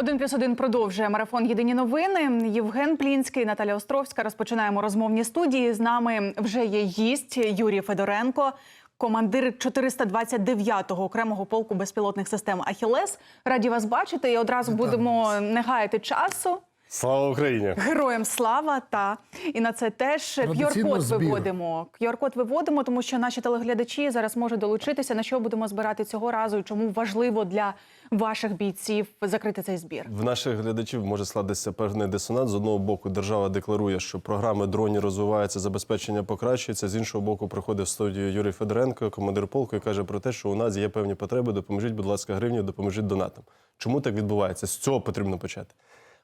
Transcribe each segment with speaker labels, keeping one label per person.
Speaker 1: Один плюс один продовжує марафон Єдині новини. Євген Плінський, Наталя Островська. Розпочинаємо розмовні студії. З нами вже є гість Юрій Федоренко, командир 429-го окремого полку безпілотних систем Ахілес. Раді вас бачити. І одразу будемо не гаяти часу.
Speaker 2: Слава Україні!
Speaker 1: Героям слава та і на це теж QR-код виводимо. QR-код виводимо, тому що наші телеглядачі зараз можуть долучитися. На що будемо збирати цього разу, і чому важливо для ваших бійців закрити цей збір.
Speaker 2: В наших глядачів може складатися певний дисонанс. З одного боку, держава декларує, що програми дронів розвиваються, забезпечення покращується. З іншого боку, приходить в студію Юрій Федоренко, командир полку, і каже про те, що у нас є певні потреби. Допоможіть, будь ласка, гривню, допоможіть донатам. Чому так відбувається? З цього потрібно почати.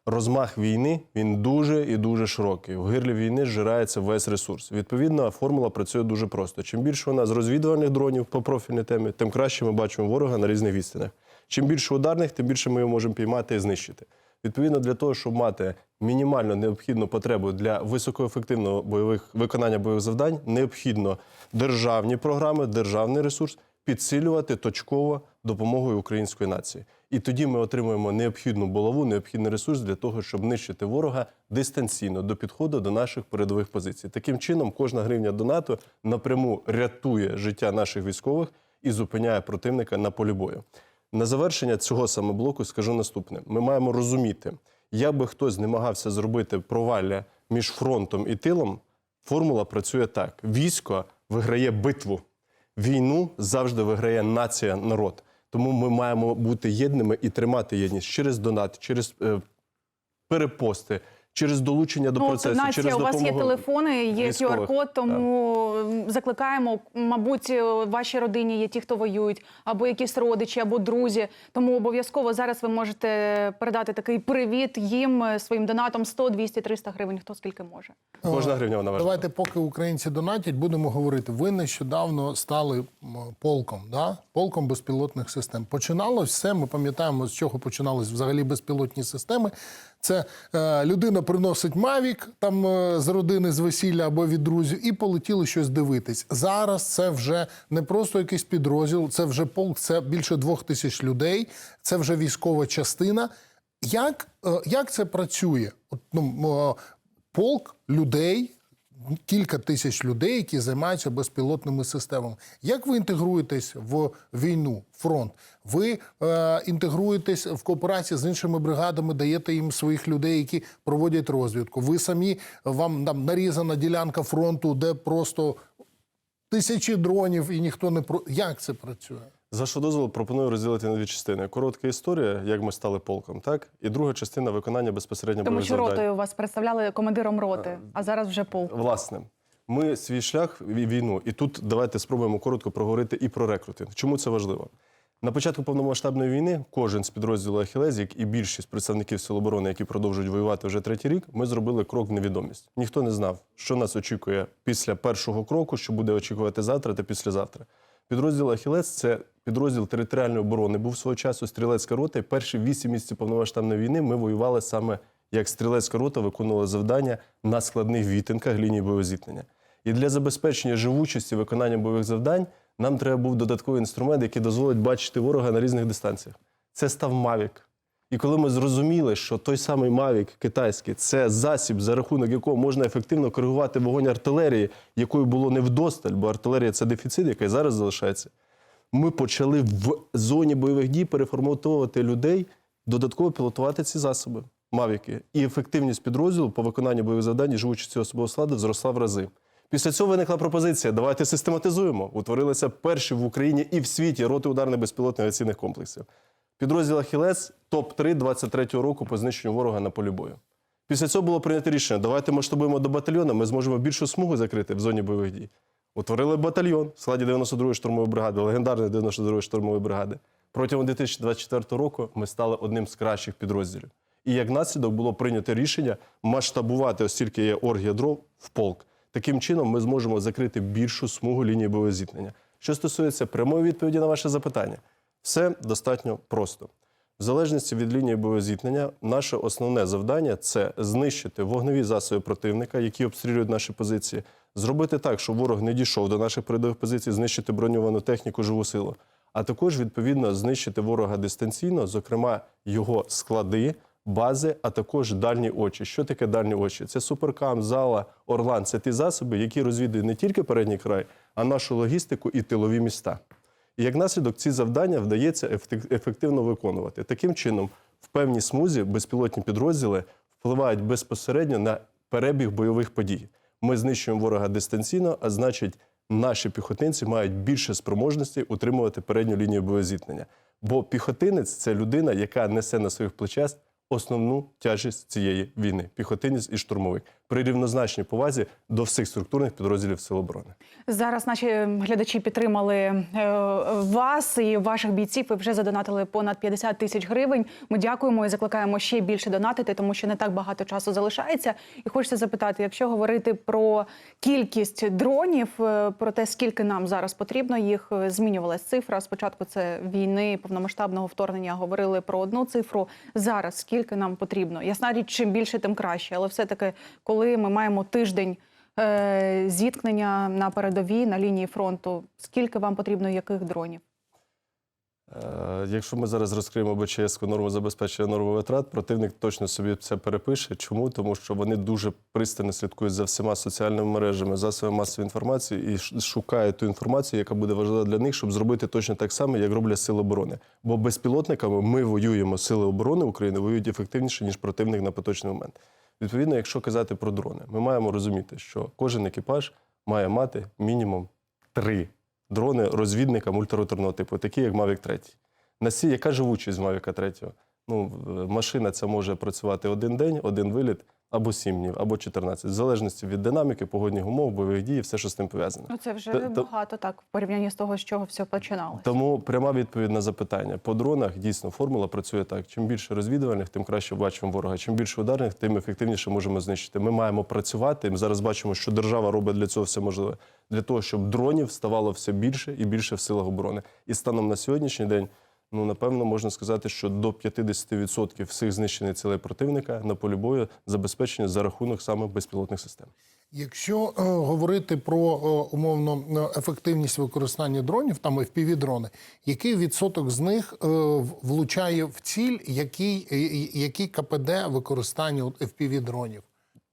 Speaker 2: Розмах війни він дуже і дуже широкий. В гирлі війни зжирається весь ресурс. Відповідно, формула працює дуже просто. Чим більше у нас розвідувальних дронів по профільній темі, тим краще ми бачимо ворога на різних відстанях. Чим більше ударних, тим більше ми його можемо піймати і знищити. Відповідно, для того, щоб мати мінімально необхідну потребу для високоефективного бойових виконання бойових завдань, необхідно державні програми, державний ресурс підсилювати точково допомогою української нації. І тоді ми отримуємо необхідну булаву, необхідний ресурс для того, щоб нищити ворога дистанційно до підходу до наших передових позицій. Таким чином, кожна гривня донату напряму рятує життя наших військових і зупиняє противника на полі бою. На завершення цього саме блоку скажу наступне: ми маємо розуміти, як би хтось намагався зробити провалля між фронтом і тилом, формула працює так: військо виграє битву, війну завжди виграє нація, народ. Тому ми маємо бути єдними і тримати єдність через донат, через е, перепости, через долучення до
Speaker 1: Ну,
Speaker 2: процесу.
Speaker 1: нація,
Speaker 2: через
Speaker 1: у вас є телефони, є. QR-код, тому м, закликаємо, мабуть, в вашій родині є ті, хто воюють, або якісь родичі, або друзі. Тому обов'язково зараз ви можете передати такий привіт їм е, своїм донатом 100, 200, 300 гривень, хто скільки може.
Speaker 2: Кожна гривня вона важлива.
Speaker 3: Давайте, поки українці донатять, будемо говорити. Ви нещодавно стали полком, да? полком безпілотних систем. Починалось все. Ми пам'ятаємо, з чого починались взагалі безпілотні системи. Це е, людина приносить мавік там е, з родини, з весілля або від друзів, і полетіли щось дивитись. Зараз це вже не просто якийсь підрозділ, це вже полк, це більше двох тисяч людей, це вже військова частина. Як, е, як це працює? От, ну, е, полк людей, кілька тисяч людей, які займаються безпілотними системами. Як ви інтегруєтесь в війну, фронт? Ви е, інтегруєтесь в кооперації з іншими бригадами, даєте їм своїх людей, які проводять розвідку. Ви самі вам там нарізана ділянка фронту, де просто тисячі дронів і ніхто не про як це працює?
Speaker 2: За що дозволу пропоную розділити на дві частини. Коротка історія, як ми стали полком, так і друга частина виконання безпосередньо
Speaker 1: Тому що
Speaker 2: завдань.
Speaker 1: ротою вас представляли командиром роти, а зараз вже полк.
Speaker 2: Власне, ми свій шлях війну, і тут давайте спробуємо коротко проговорити і про рекрутинг. Чому це важливо? На початку повномасштабної війни кожен з підрозділу Ахілез, як і більшість представників Сил оборони, які продовжують воювати вже третій рік, ми зробили крок в невідомість. Ніхто не знав, що нас очікує після першого кроку, що буде очікувати завтра та післязавтра. Підрозділ Ахілес це підрозділ територіальної оборони. Був свого часу стрілецька рота. І перші вісім місяців повномасштабної війни ми воювали саме як стрілецька рота, виконувала завдання на складних вітинках лінії бойового зіткнення. І для забезпечення живучості виконання бойових завдань нам треба був додатковий інструмент, який дозволить бачити ворога на різних дистанціях. Це став Мавік. І коли ми зрозуміли, що той самий Мавік китайський це засіб, за рахунок якого можна ефективно коригувати вогонь артилерії, якої було не вдосталь, бо артилерія це дефіцит, який зараз залишається. Ми почали в зоні бойових дій переформатовувати людей, додатково пілотувати ці засоби, мавіки. І ефективність підрозділу по виконанню бойових завдань і живучості особового складу зросла в рази. Після цього виникла пропозиція: давайте систематизуємо. Утворилися перші в Україні і в світі роти ударних безпілотних авіаційних комплексів. Підрозділ Ахілес топ-3 23-го року по знищенню ворога на полі бою. Після цього було прийнято рішення: давайте масштабуємо до батальйону, ми зможемо більшу смугу закрити в зоні бойових дій. Утворили батальйон в складі 92-ї штурмової бригади, легендарної 92-ї штурмової бригади. Протягом 2024 року ми стали одним з кращих підрозділів. І як наслідок було прийнято рішення масштабувати, оскільки є оргія дров, в полк. Таким чином ми зможемо закрити більшу смугу лінії бойового зіткнення. Що стосується прямої відповіді на ваше запитання, все достатньо просто. В залежності від лінії бойового зіткнення, наше основне завдання це знищити вогневі засоби противника, які обстрілюють наші позиції, зробити так, щоб ворог не дійшов до наших передових позицій, знищити броньовану техніку, живу силу. а також відповідно знищити ворога дистанційно, зокрема його склади, бази, а також дальні очі. Що таке дальні очі? Це суперкам, зала, орлан. Це ті засоби, які розвідують не тільки передній край, а нашу логістику і тилові міста. І як наслідок ці завдання вдається ефективно виконувати. Таким чином, в певній смузі безпілотні підрозділи впливають безпосередньо на перебіг бойових подій. Ми знищуємо ворога дистанційно, а значить, наші піхотинці мають більше спроможностей утримувати передню лінію боєзіткнення. Бо піхотинець це людина, яка несе на своїх плечах основну тяжість цієї війни. Піхотинець і штурмовик при рівнозначній повазі до всіх структурних підрозділів Сил оборони.
Speaker 1: Зараз наші глядачі підтримали е, вас і ваших бійців. Ви вже задонатили понад 50 тисяч гривень. Ми дякуємо і закликаємо ще більше донатити, тому що не так багато часу залишається. І хочеться запитати, якщо говорити про кількість дронів, е, про те, скільки нам зараз потрібно їх, е, змінювалась цифра. Спочатку це війни повномасштабного вторгнення. Говорили про одну цифру. Зараз скільки нам потрібно? Ясна річ, чим більше, тим краще. Але все таки, коли ми маємо тиждень е, зіткнення на передовій на лінії фронту. Скільки вам потрібно яких дронів?
Speaker 2: Е, Якщо ми зараз розкриємо БЧС норму забезпечення норми витрат, противник точно собі це перепише. Чому? Тому що вони дуже пристально слідкують за всіма соціальними мережами, засобами масової інформації і шукають ту інформацію, яка буде важлива для них, щоб зробити точно так само, як роблять сили оборони. Бо безпілотниками ми воюємо. Сили оборони України воюють ефективніше ніж противник на поточний момент. Відповідно, якщо казати про дрони, ми маємо розуміти, що кожен екіпаж має мати мінімум три дрони розвідника мультироторного типу, такі як Mavic 3. На сі, яка живучість Mavic 3? Ну, машина ця може працювати один день, один виліт, або 7 днів, або 14, в залежності від динаміки, погодних умов, бойових дій, все, що з тим пов'язано.
Speaker 1: Ну це вже
Speaker 2: Та- та-
Speaker 1: багато так в порівнянні з того, з чого все починалося.
Speaker 2: Тому пряма відповідь на запитання. По дронах дійсно формула працює так: чим більше розвідувальних, тим краще бачимо ворога. Чим більше ударних, тим ефективніше можемо знищити. Ми маємо працювати. Ми зараз бачимо, що держава робить для цього все можливе, для того, щоб дронів ставало все більше і більше в силах оборони. І станом на сьогоднішній день. Ну, напевно, можна сказати, що до 50% всіх знищених цілей противника на полі бою забезпечені за рахунок саме безпілотних систем.
Speaker 3: Якщо е, говорити про е, умовно е, ефективність використання дронів, там fpv дрони, який відсоток з них е, влучає в ціль, який, е, який КПД використання от fpv дронів?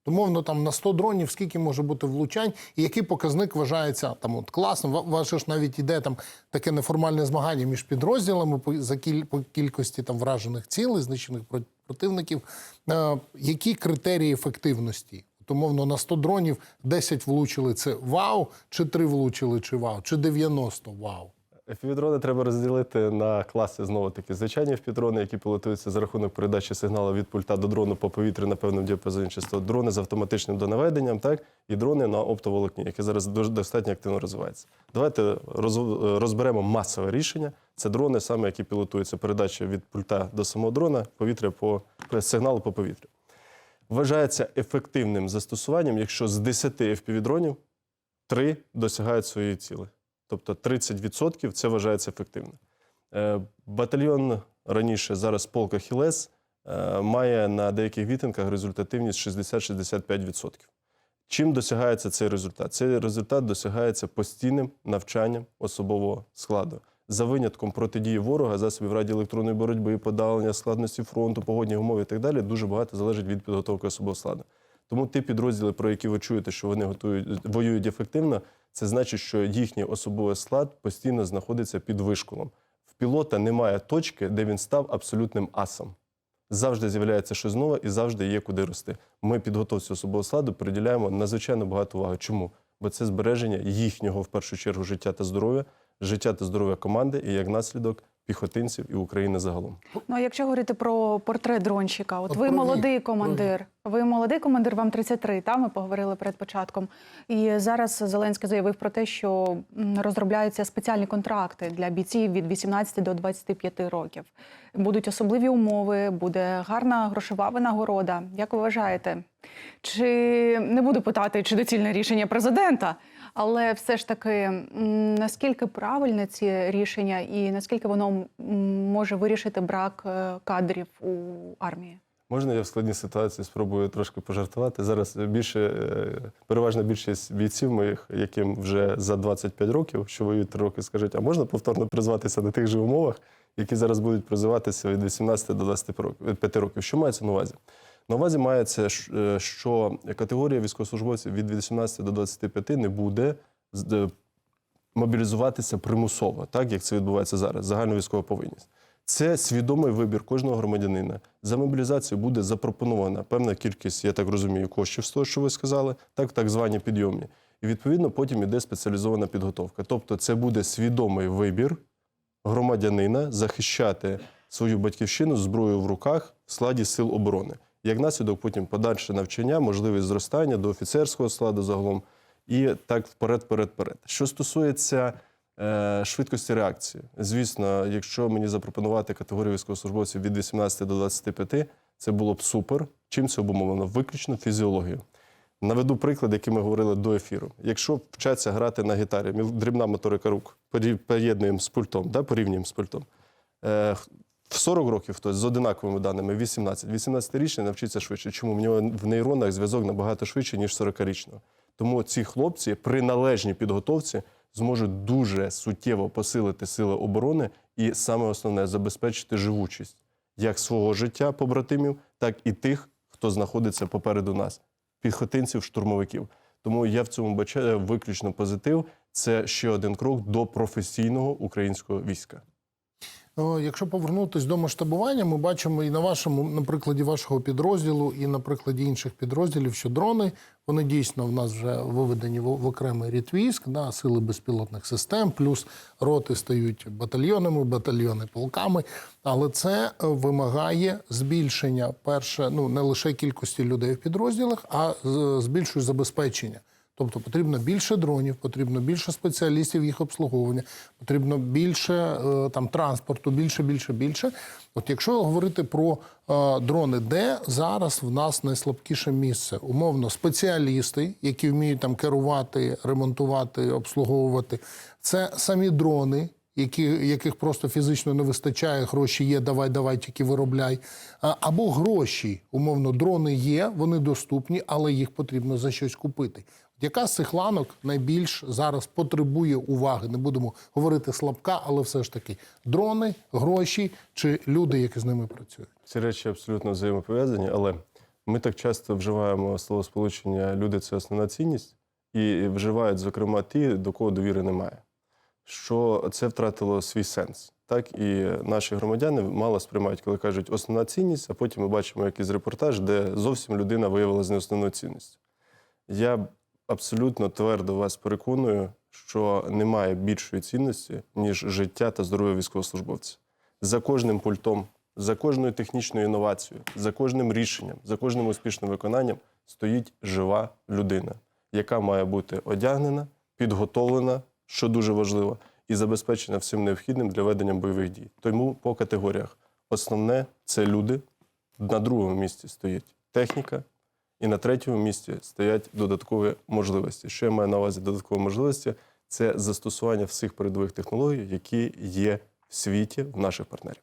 Speaker 3: Умовно, там на 100 дронів скільки може бути влучань, і який показник вважається там от класно. Ваше ж навіть іде там таке неформальне змагання між підрозділами по за кіль, по кількості там вражених цілей, знищених про- противників. Е, які критерії ефективності? Умовно, на 100 дронів 10 влучили це вау, чи 3 влучили, чи вау, чи 90 вау.
Speaker 2: FPV-дрони треба розділити на класи знову таки. Звичайні FPV-дрони, які пілотуються за рахунок передачі сигналу від пульта до дрону по повітрю на певному діапазоні частот. Дрони з автоматичним донаведенням, так і дрони на оптоволокні, які зараз дуже достатньо активно розвиваються. Давайте роз- розберемо масове рішення. Це дрони, саме які пілотуються передача від пульта до самого дрона, повітря по сигналу по повітрю. Вважається ефективним застосуванням, якщо з 10 FPV-дронів 3 досягають своєї цілі. Тобто 30% це вважається ефективним. Е, Батальйон раніше, зараз полк Ахілес, е, має на деяких відтинках результативність 60-65%. Чим досягається цей результат? Цей результат досягається постійним навчанням особового складу. За винятком протидії ворога, засобів радіоелектронної боротьби, подавлення складності фронту, погодні умови і так далі, дуже багато залежить від підготовки особового складу. Тому ті підрозділи, про які ви чуєте, що вони готують, воюють ефективно, це значить, що їхній особовий склад постійно знаходиться під вишколом. В пілота немає точки, де він став абсолютним асом. Завжди з'являється щось нове і завжди є куди рости. Ми підготовці особового складу приділяємо надзвичайно багато уваги. Чому? Бо це збереження їхнього в першу чергу життя та здоров'я, життя та здоров'я команди і як наслідок піхотинців і України загалом.
Speaker 1: Ну а якщо говорити про портрет дронщика, от
Speaker 3: От
Speaker 1: ви
Speaker 3: вік,
Speaker 1: молодий командир. Ви молодий командир, вам 33, Та ми поговорили перед початком. І зараз Зеленський заявив про те, що розробляються спеціальні контракти для бійців від 18 до 25 років. Будуть особливі умови, буде гарна грошова винагорода. Як ви вважаєте? Чи не буду питати, чи доцільне рішення президента, але все ж таки, наскільки правильне ці рішення, і наскільки воно може вирішити брак е, кадрів у армії?
Speaker 2: Можна я в складній ситуації спробую трошки пожартувати? Зараз більше, е, переважна більшість бійців моїх, яким вже за 25 років, що воюють 3 роки, скажуть, а можна повторно призватися на тих же умовах, які зараз будуть призиватися від 18 до 25 років. Що мається на увазі? На увазі мається, е, що категорія військовослужбовців від 18 до 25 не буде е, мобілізуватися примусово, так як це відбувається зараз, загальна військова повинність. Це свідомий вибір кожного громадянина. За мобілізацію буде запропонована певна кількість, я так розумію, коштів з того, що ви сказали, так, так звані підйомні. І відповідно потім іде спеціалізована підготовка. Тобто, це буде свідомий вибір громадянина захищати свою батьківщину зброєю в руках в складі сил оборони. Як наслідок, потім подальше навчання, можливість зростання до офіцерського складу загалом, і так вперед, вперед, вперед. Що стосується е, швидкості реакції, звісно, якщо мені запропонувати категорію військовослужбовців від 18 до 25, це було б супер. Чим це обумовлено? Виключно фізіологією. Наведу приклад, який ми говорили до ефіру. Якщо вчаться грати на гітарі, дрібна моторика рук, поєднуємо з пультом, да, порівнюємо з пультом. Е, в 40 років хтось з одинаковими даними 18. 18-річний навчиться швидше. Чому в нього в нейронах зв'язок набагато швидше, ніж 40-річного. Тому ці хлопці при належній підготовці зможуть дуже суттєво посилити сили оборони і саме основне забезпечити живучість як свого життя побратимів, так і тих, хто знаходиться попереду нас піхотинців, штурмовиків. Тому я в цьому бачаю виключно позитив. Це ще один крок до професійного українського війська.
Speaker 3: О, Якщо повернутися до масштабування, ми бачимо і на вашому, на прикладі вашого підрозділу, і на прикладі інших підрозділів, що дрони вони дійсно в нас вже виведені в, окремий рід військ, да, сили безпілотних систем, плюс роти стають батальйонами, батальйони полками. Але це е, вимагає збільшення перше, ну не лише кількості людей в підрозділах, а збільшує забезпечення. Тобто потрібно більше дронів, потрібно більше спеціалістів їх обслуговування, потрібно більше е, там транспорту, більше, більше, більше. От якщо говорити про е, дрони, де зараз в нас найслабкіше місце? Умовно, спеціалісти, які вміють там керувати, ремонтувати, обслуговувати, це самі дрони. Які, яких просто фізично не вистачає, гроші є, давай, давай, тільки виробляй. Або гроші, умовно, дрони є, вони доступні, але їх потрібно за щось купити. Яка з цих ланок найбільш зараз потребує уваги? Не будемо говорити слабка, але все ж таки дрони, гроші чи люди, які з ними працюють.
Speaker 2: Ці речі абсолютно взаємопов'язані, але ми так часто вживаємо словосполучення люди це основна цінність, і вживають, зокрема, ті, до кого довіри немає. Що це втратило свій сенс. Так і наші громадяни мало сприймають, коли кажуть основна цінність, а потім ми бачимо якийсь репортаж, де зовсім людина виявилася не основною цінністю. Я абсолютно твердо вас переконую, що немає більшої цінності, ніж життя та здоров'я військовослужбовця. За кожним пультом, за кожною технічною інновацією, за кожним рішенням, за кожним успішним виконанням стоїть жива людина, яка має бути одягнена, підготовлена, що дуже важливо, і забезпечена всім необхідним для ведення бойових дій. Тому по категоріях основне це люди. На другому місці стоїть техніка, і на третьому місці стоять додаткові можливості. Що я маю на увазі додаткові можливості? Це застосування всіх передових технологій, які є в світі в наших партнерів.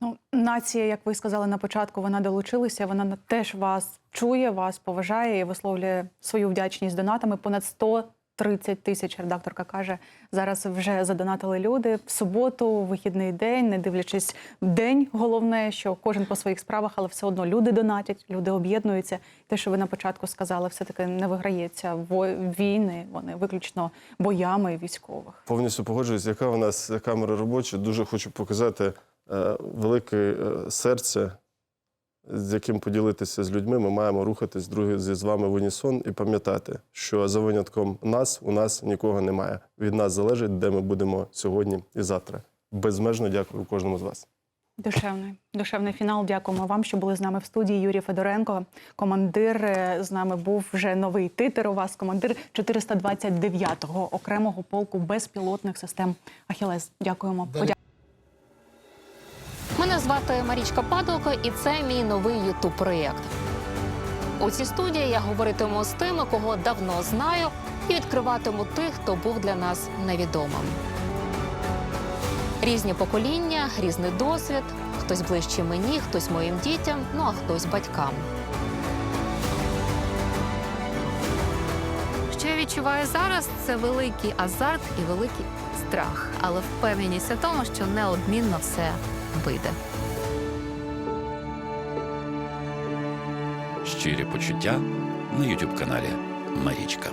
Speaker 1: Ну, нація, як ви сказали на початку, вона долучилася. Вона теж вас чує, вас поважає і висловлює свою вдячність донатами. Понад 130 тисяч редакторка каже. Зараз вже задонатили люди в суботу, вихідний день, не дивлячись день. Головне, що кожен по своїх справах, але все одно люди донатять, люди об'єднуються. Те, що ви на початку сказали, все таки не виграється війни. Вони виключно боями військових.
Speaker 2: Повністю погоджуюсь, яка у нас камера робоча. Дуже хочу показати е, велике е, серце, з яким поділитися з людьми. Ми маємо рухатись другі зі з вами в унісон і пам'ятати, що за винятком нас у нас нікого немає. Від нас залежить, де ми будемо сьогодні і завтра. Безмежно дякую кожному з вас.
Speaker 1: Душевний, душевний фінал. Дякуємо вам, що були з нами в студії. Юрій Федоренко, командир е, з нами був вже новий титер. У вас командир 429-го окремого полку безпілотних систем Ахілес. Дякуємо.
Speaker 4: Звати Марічка Падалко, і це мій новий ютуб проєкт. У цій студії я говоритиму з тими, кого давно знаю, і відкриватиму тих, хто був для нас невідомим. Різні покоління, різний досвід. Хтось ближче мені, хтось моїм дітям, ну а хтось батькам. Що я відчуваю зараз, це великий азарт і великий страх, але впевненість у тому, що неодмінно все вийде.
Speaker 5: Щирі почуття на Ютуб каналі Марічка.